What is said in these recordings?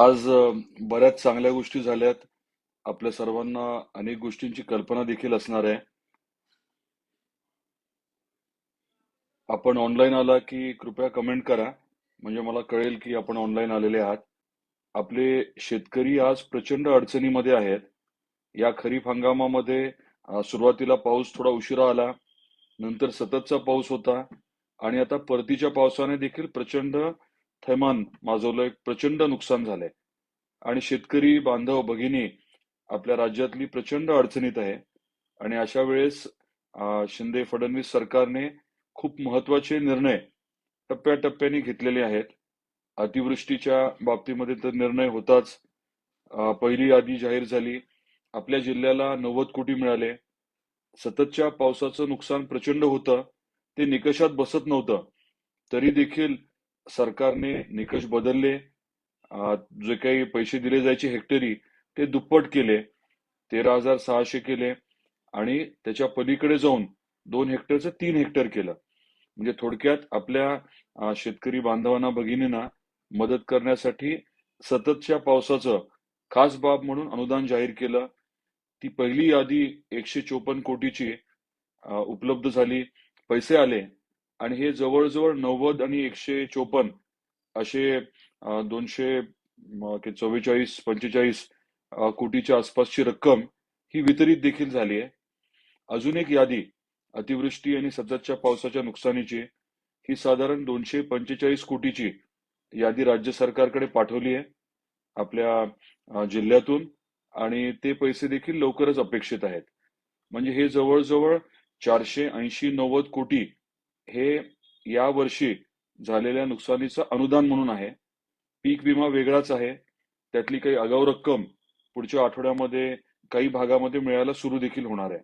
आज बऱ्याच चांगल्या गोष्टी झाल्यात. आपल्या सर्वांना अनेक गोष्टींची कल्पना देखील असणार आहे. आपण ऑनलाईन आला की कृपया कमेंट करा. म्हणजे मला कळेल की आपण ऑनलाईन आलेले आहात. आपले शेतकरी आज प्रचंड अडचणीमध्ये आहेत. या खरीप हंगामामध्ये सुरुवातीला पाऊस थोडा उशिरा आला. नंतर सततचा पाऊस होता आणि आता परतीच्या पावसाने देखील प्रचंड थैमान माजवलं एक प्रचंड नुकसान झालंय. आणि शेतकरी बांधव भगिनी आपल्या राज्यातली प्रचंड अडचणीत आहे. आणि अशा वेळेस शिंदे फडणवीस सरकारने खूप महत्त्वाचे निर्णय टप्प्याटप्प्याने घेतलेले आहेत. अतिवृष्टीच्या बाबतीमध्ये तर निर्णय होताच. पहिली यादी जाहीर झाली. आपल्या जिल्ह्याला 90 कोटी मिळाले. सततच्या पावसाचं नुकसान प्रचंड होतं. ते निकषात बसत नव्हतं. तरी देखील सरकारने निकष बदलले. जे काही पैसे दिले जायचे हेक्टरी ते दुप्पट केले. 13,600 केले आणि त्याच्या पलीकडे जाऊन दोन हेक्टरचं तीन हेक्टर केलं. म्हणजे थोडक्यात आपल्या शेतकरी बांधवांना, भगिनींना मदत करण्यासाठी सततच्या पावसाचं खास बाब म्हणून अनुदान जाहीर केलं. ती पहिली यादी 154 कोटीची उपलब्ध झाली. पैसे आले आणि हे जवळजवळ नव्वद आणि एकशे चोपन्न असे दोनशे चव्वेचाळीस पंचेचाळीस कोटीच्या आसपासची रक्कम ही वितरित देखील झाली आहे. अजून एक यादी अतिवृष्टी आणि सततच्या पावसाच्या नुकसानीची ही साधारण 245 कोटीची यादी राज्य सरकारकडे पाठवली आहे आपल्या जिल्ह्यातून आणि ते पैसे देखील लवकरच अपेक्षित आहेत. म्हणजे हे जवळजवळ चारशे ऐंशी नव्वद कोटी हे या वर्षी झालेल्या नुकसानीचं अनुदान म्हणून आहे. पीक विमा वेगळाच आहे. त्यातली काही आगाऊ रक्कम पुढच्या आठवड्यामध्ये काही भागामध्ये मिळायला सुरू देखील होणार आहे.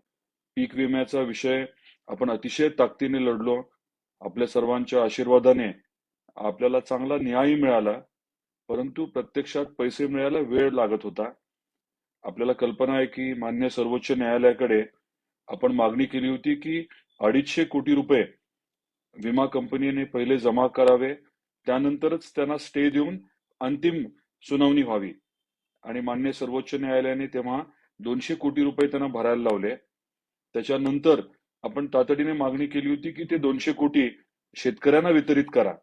पीक विम्याचा विषय आपण अतिशय ताकदीने लढलो. आपल्या सर्वांच्या आशीर्वादाने आपल्याला चांगला न्याय मिळाला. परंतु प्रत्यक्षात पैसे मिळायला वेळ लागत होता. आपल्याला कल्पना आहे की मान्य सर्वोच्च न्यायालयाकडे आपण मागणी केली होती की 250 कोटी रुपये विमा कंपनीने पहिले जमा करावे. त्यानंतरच त्यांना स्टे देऊन अंतिम सुनावणी व्हावी. आणि मान्य सर्वोच्च न्यायालयाने तेव्हा दोनशे कोटी रुपये त्यांना भरायला लावले. त्याच्यानंतर आपण तातडीने मागणी केली होती की ते दोनशे कोटी शेतकऱ्यांना वितरित करा.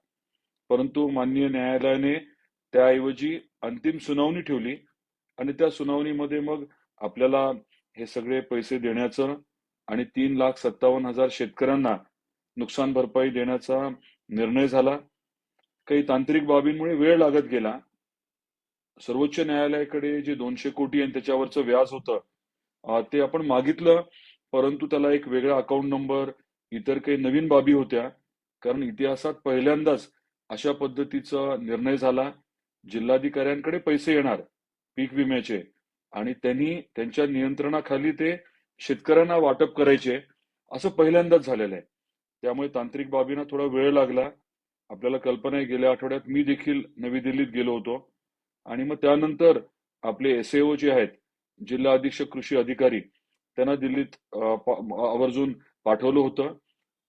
परंतु माननीय न्यायालयाने त्याऐवजी अंतिम सुनावणी ठेवली आणि त्या सुनावणीमध्ये मग आपल्याला हे सगळे पैसे देण्याचं आणि 3,57,000 शेतकऱ्यांना नुकसान भरपाई देण्याचा निर्णय झाला. काही तांत्रिक बाबींमुळे वेळ लागत गेला. सर्वोच्च न्यायालयाकडे जे दोनशे कोटी आणि त्याच्यावरचं व्याज होतं ते आपण मागितलं. परंतु त्याला एक वेगळा अकाउंट नंबर, इतर काही नवीन बाबी होत्या. कारण इतिहासात पहिल्यांदाच अशा पद्धतीचा निर्णय झाला. जिल्हाधिकाऱ्यांकडे पैसे येणार पीक विम्याचे आणि त्यांनी त्यांच्या नियंत्रणाखाली ते शेतकऱ्यांना वाटप करायचे. असं पहिल्यांदाच झालेलं आहे. त्यामुळे तांत्रिक बाबींना थोडा वेळ लागला. आपल्याला कल्पना आहे गेल्या आठवड्यात मी देखील नवी दिल्लीत गेलो होतो. आणि मग त्यानंतर आपले एस-ए-ओ जे आहेत, जिल्हा अधीक्षक कृषी अधिकारी त्यांना दिल्लीत आवर्जून पाठवलं होतं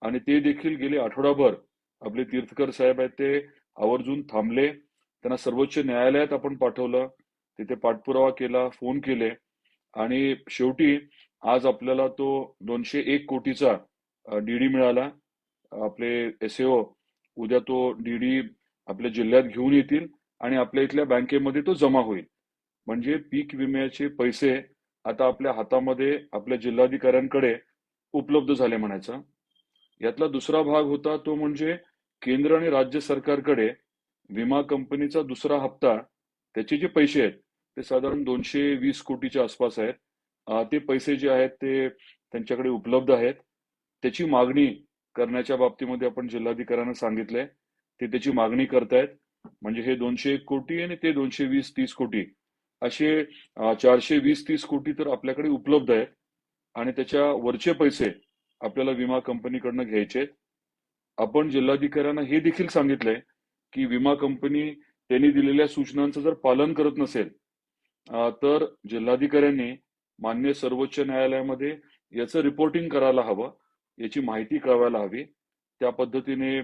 आणि ते देखील गेले आठवडाभर आपले तीर्थकर साहेब आहेत ते आवर्जून थांबले. त्यांना सर्वोच्च न्यायालयात आपण पाठवलं. तिथे पाठपुरावा केला, फोन केले आणि शेवटी आज आपल्याला तो 201 कोटीचा डीडी डी-डी मिळाला. आपले एस ओ उद्या तो डीडी आपल्या जिल्ह्यात घेऊन येतील आणि आपल्या इथल्या बँकेमध्ये तो जमा होईल. म्हणजे पीक विम्याचे पैसे आता आपल्या हातामध्ये आपल्या जिल्हाधिकाऱ्यांकडे उपलब्ध झाले म्हणायचं. यातला दुसरा भाग होता तो म्हणजे केंद्र आणि राज्य सरकारकडे विमा कंपनीचा दुसरा हप्ता त्याचे जे पैसे आहेत ते साधारण 220 कोटीच्या आसपास आहेत. ते पैसे जे आहेत ते त्यांच्याकडे उपलब्ध आहेत. त्याची मागणी करण्याच्या बाबतीमध्ये आपण जिल्हाधिकाऱ्यांना सांगितलंय. ते त्याची मागणी करतायत. म्हणजे हे 201 कोटी आणि ते 220-30 कोटी असे चारशे वीस तीस कोटी तर आपल्याकडे उपलब्ध आहेत आणि त्याच्या वरचे पैसे आपल्याला विमा कंपनीकडनं घ्यायचे आपण जिल्हाधिकाऱ्यांना हे देखील सांगितलंय की विमा कंपनी त्यांनी दिलेल्या सूचनांचं जर पालन करत नसेल तर जिल्हाधिकाऱ्यांनी मान्य सर्वोच्च न्यायालयामध्ये याचं रिपोर्टिंग करायला हवं. याची माहिती कळवायला हवी. त्या पद्धतीने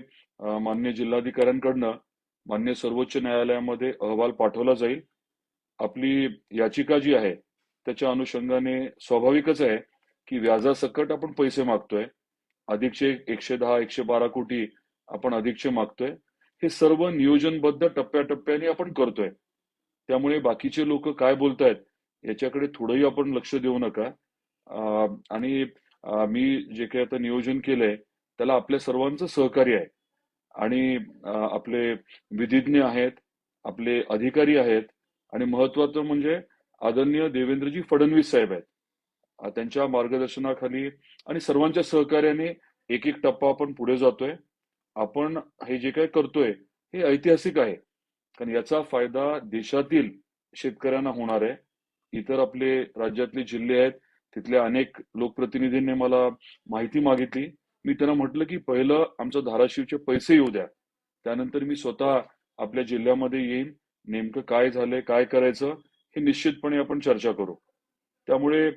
मान्य जिल्हाधिकाऱ्यांकडनं मान्य सर्वोच्च न्यायालयामध्ये अहवाल पाठवला जाईल. आपली याचिका जी आहे त्याच्या अनुषंगाने स्वाभाविकच आहे की व्याजासकट आपण पैसे मागतोय. अधिकचे एकशे दहा एकशे बारा कोटी आपण अधिकचे मागतोय. हे सर्व नियोजनबद्ध टप्प्याटप्प्याने आपण करतोय. त्यामुळे बाकीचे लोक काय बोलतायत याच्याकडे थोडंही आपण लक्ष देऊ नका. आणि मी जे काही आता नियोजन केलंय त्याला आपल्या सर्वांचं सहकार्य आहे. आणि आपले विधिज्ञ आहेत आपले अधिकारी आहेत आणि महत्वाचं म्हणजे आदरणीय देवेंद्रजी फडणवीस साहेब आहेत. त्यांच्या मार्गदर्शनाखाली आणि सर्वांच्या सहकार्याने एक एक टप्पा आपण पुढे जातोय. आपण हे जे काही करतोय हे ऐतिहासिक आहे. कारण याचा फायदा देशातील शेतकऱ्यांना होणार आहे. इतर आपले राज्यातले जिल्हे आहेत तिथल्या अनेक लोकप्रतिनिधींनी मला माहिती मागितली. मी त्यांना म्हटलं की पहिलं आमचं धाराशिवचे पैसे येऊ द्या. त्यानंतर मी स्वतः आपल्या जिल्ह्यामध्ये येईन. नेमकं काय झालंय काय करायचं हे निश्चितपणे आपण चर्चा करू. त्यामुळे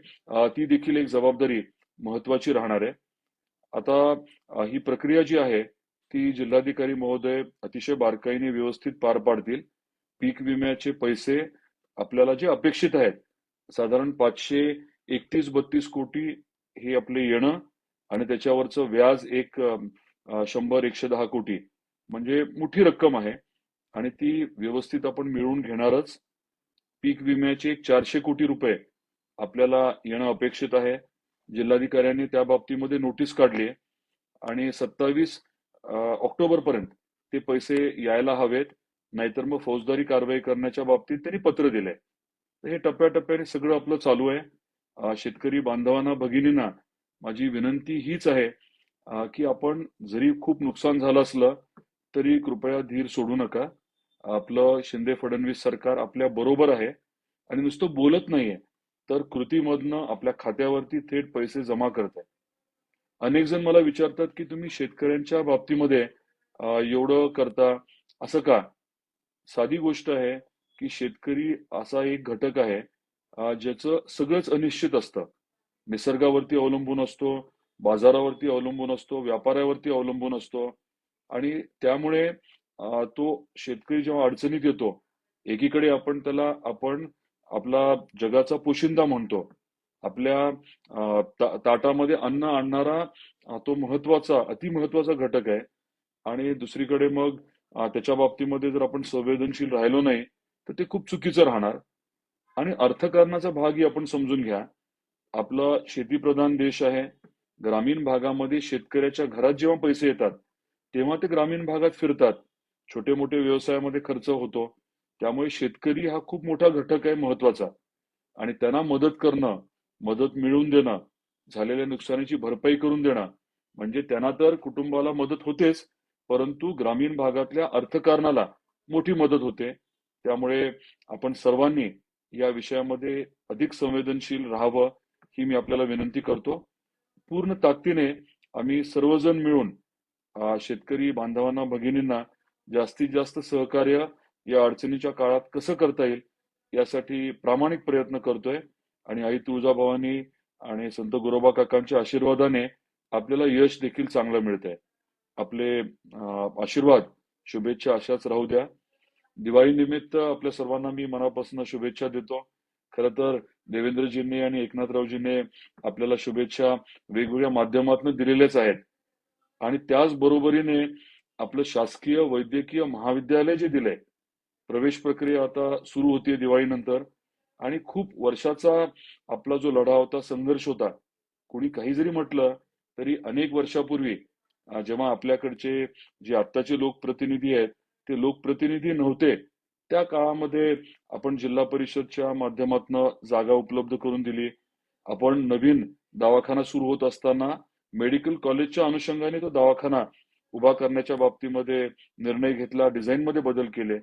ती देखील एक जबाबदारी महत्वाची राहणार आहे. आता ही प्रक्रिया जी आहे ती जिल्हाधिकारी महोदय अतिशय बारकाईने व्यवस्थित पार पाडतील. पीक विम्याचे पैसे आपल्याला जे अपेक्षित आहेत साधारण पाचशे एकतीस बत्तीस कोटी हे आपले येणं आणि त्याच्यावरचं व्याज एक शंभर एकशे दहा कोटी म्हणजे मोठी रक्कम आहे. आणि ती व्यवस्थित आपण मिळवून घेणारच. पीक विम्याचे एक चारशे कोटी रुपये आपल्याला येणं अपेक्षित आहे. जिल्हाधिकाऱ्यांनी त्या बाबतीमध्ये नोटीस काढली आहे. आणि सत्तावीस ऑक्टोबर पर्यंत ते पैसे यायला हवेत. नाहीतर मग फौजदारी कारवाई करण्याच्या बाबतीत त्यांनी पत्र दिलंय. तर हे टप्प्याटप्प्याने सगळं आपलं चालू आहे. शेतकरी बांधवांना भगिनींना माझी विनंती हीच आहे की आपण जरी खूप नुकसान झालं असलं तरी कृपया धीर सोडू नका. आपलं शिंदे फडणवीस सरकार आपल्या बरोबर आहे आणि नुसतं बोलत नाहीये तर कृतीमधनं आपल्या खात्यावरती थेट पैसे जमा करत आहे अनेक जण मला विचारतात की तुम्ही शेतकऱ्यांच्या बाबतीमध्ये एवढं करता असं का? साधी गोष्ट आहे की शेतकरी असा एक घटक आहे ज्याचं सगळंच अनिश्चित असतं. निसर्गावरती अवलंबून असतो बाजारावरती अवलंबून असतो व्यापारावरती अवलंबून असतो. आणि त्यामुळे तो शेतकरी जेव्हा अडचणीत येतो एकीकडे आपण त्याला आपण आपला जगाचा पोशिंदा म्हणतो. आपल्या ता- ताटामध्ये अन्न आणणारा तो महत्त्वाचा अतिमहत्वाचा घटक आहे. आणि दुसरीकडे मग त्याच्या बाबतीमध्ये जर आपण संवेदनशील राहिलो नाही तर ते खूप चुकीचं राहणार. आणि अर्थकारणाचा भागही आपण समजून घ्या. आपला शेतीप्रधान देश आहे. ग्रामीण भागामध्ये शेतकऱ्याच्या घरात जेव्हा पैसे येतात तेव्हा ते ग्रामीण भागात फिरतात. छोटे मोठे व्यवसायामध्ये खर्च होतो. त्यामुळे शेतकरी हा खूप मोठा घटक आहे महत्त्वाचा आणि त्यांना मदत करणं मदत मिळवून देणं झालेल्या नुकसानीची भरपाई करून देणं म्हणजे त्यांना तर कुटुंबाला मदत होतेच परंतु ग्रामीण भागातल्या अर्थकारणाला मोठी मदत होते. त्यामुळे आपण सर्वांनी या विषयामध्ये अधिक संवेदनशील राहावं ही मी आपल्याला विनंती करतो. पूर्ण ताकदीने आम्ही सर्वजण मिळून शेतकरी बांधवांना भगिनींना जास्तीत जास्त सहकार्य या अडचणीच्या काळात कसं करता येईल यासाठी प्रामाणिक प्रयत्न करतोय आणि आई तुळजाभवानी आणि संत गुरोबा काकांच्या आशीर्वादाने आपल्याला यश देखील चांगलं मिळतंय. आपले आशीर्वाद शुभेच्छा अशाच राहू द्या. दिवाळी निमित्त आपल्या सर्वांना मी मनापासून शुभेच्छा देतो. खरं तर देवेंद्रजींनी आणि एकनाथरावजींनी आपल्याला शुभेच्छा वेगवेगळ्या माध्यमातून दिलेल्याच आहेत. आणि त्याच बरोबरीने आपलं शासकीय वैद्यकीय महाविद्यालय जे दिलंय प्रवेश प्रक्रिया आता सुरू होतीये दिवाळीनंतर. आणि खूप वर्षाचा आपला जो लढा होता संघर्ष होता कोणी काही जरी म्हटलं तरी अनेक वर्षापूर्वी जेव्हा आपल्याकडचे जे आत्ताचे लोकप्रतिनिधी आहेत ते लोकप्रतिनिधी नव्हते. त्या काळामध्ये आपण जिल्हा परिषदच्या माध्यमातून जागा उपलब्ध करून दिली. आपण नवीन दवाखाना सुरू होत असताना मेडिकल कॉलेजच्या अनुषंगाने तो दवाखाना उभा करण्याच्या बाबतीमध्ये निर्णय घेतला डिझाईन मध्ये बदल केले.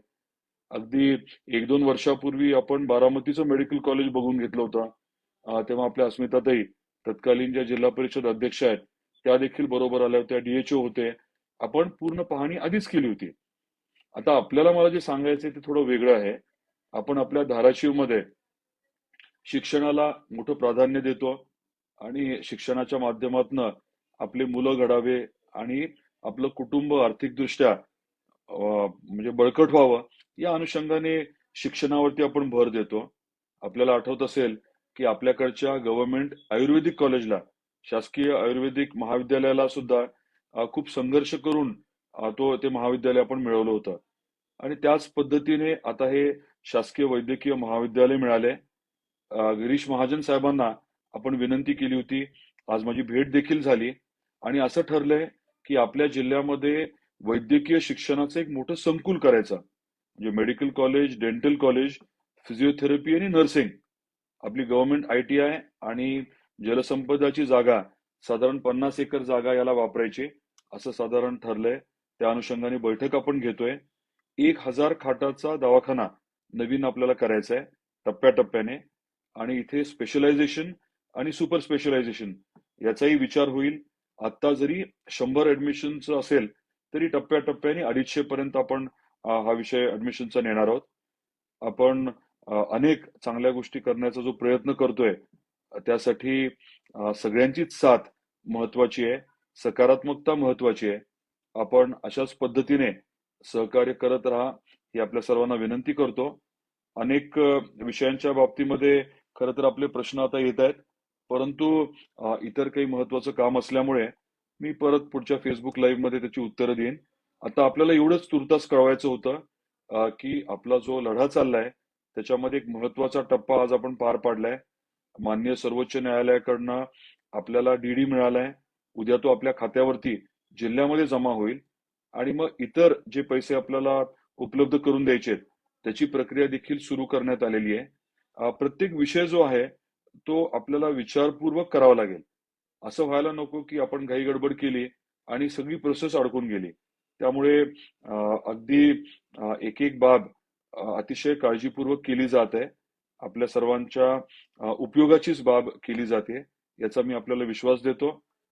अगदी एक दोन वर्षापूर्वी आपण बारामतीचं मेडिकल कॉलेज बघून घेतलं होतं. तेव्हा आपल्या अस्मिताताई तत्कालीन ज्या जिल्हा परिषद अध्यक्ष आहेत त्या देखील बरोबर आल्या होत्या डीएचओ होते. आपण पूर्ण पाहणी आधीच केली होती. आता आपल्याला मला जे सांगायचं ते थोडं वेगळं आहे. आपण आपल्या धाराशिवमध्ये शिक्षणाला मोठं प्राधान्य देतो आणि शिक्षणाच्या माध्यमातून आपले मुलं घडावे आणि आपलं कुटुंब आर्थिकदृष्ट्या म्हणजे बळकट व्हावं या अनुषंगाने शिक्षणावरती आपण भर देतो. आपल्याला आठवत असेल की आपल्याकडच्या गव्हर्नमेंट आयुर्वेदिक कॉलेजला शासकीय आयुर्वेदिक महाविद्यालयाला सुद्धा खूप संघर्ष करून तो ते महाविद्यालय आपण मिळवलं होतं. आणि त्याच पद्धतीने आता हे शासकीय वैद्यकीय महाविद्यालय मिळाले. गिरीश महाजन साहेबांना आपण विनंती केली होती. आज माझी भेट देखील झाली. आणि असं ठरलंय की आपल्या जिल्ह्यामध्ये वैद्यकीय शिक्षणाचं एक मोठं संकुल करायचं. म्हणजे medical college dental college physiotherapy आणि नर्सिंग. आपली गव्हर्नमेंट आय टी आय आणि जलसंपदाची जागा साधारण पन्नास एकर जागा याला वापरायची. असं साधारण ठरलंय. त्या अनुषंगाने बैठक आपण घेतोय. एक हजार खाटाचा दवाखाना नवीन आपल्याला करायचा आहे टप्प्याटप्प्याने. आणि इथे स्पेशलायझेशन आणि सुपर स्पेशलायझेशन याचाही विचार होईल. आता जरी शंभर ऍडमिशनचं असेल तरी टप्प्याटप्प्याने अडीचशे पर्यंत आपण हा विषय ऍडमिशनचा नेणार आहोत. आपण अनेक चांगल्या गोष्टी करण्याचा जो प्रयत्न करतोय त्यासाठी सगळ्यांचीच साथ महत्वाची आहे सकारात्मकता महत्वाची आहे. आपण अशाच पद्धतीने सहकार्य करत राहा ही आपल्या सर्वांना विनंती करतो. अनेक विषयांच्या बाबतीमध्ये खरं तर आपले प्रश्न आता येत आहेत. परंतु इतर काही महत्वाचं काम असल्यामुळे मी परत पुढच्या फेसबुक लाईव्हमध्ये त्याची उत्तरं देईन. आता आपल्याला एवढंच तुर्तास कळवायचं होतं की आपला जो लढा चाललाय त्याच्यामध्ये एक महत्त्वाचा टप्पा आज आपण पार पाडलाय. माननीय सर्वोच्च न्यायालयाकडनं आपल्याला डीडी मिळालाय. उद्या तो आपल्या खात्यावरती जिल्ह्यामध्ये जमा होईल. आणि मग इतर जे पैसे आपल्याला उपलब्ध करून द्यायचे आहेत, त्याची प्रक्रिया देखील सुरू करण्यात आलेली आहे. प्रत्येक विषय जो आहे तो आपल्याला विचारपूर्वक करावा लागेल. असं व्हायला नको की आपण घाई गडबड केली आणि सगळी प्रोसेस अडकून गेली. त्यामुळे अगदी एक एक बाब अतिशय काळजीपूर्वक केली जात आहे. आपल्या सर्वांच्या उपयोगाचीच बाब केली जाते. याचा मी आपल्याला विश्वास देतो.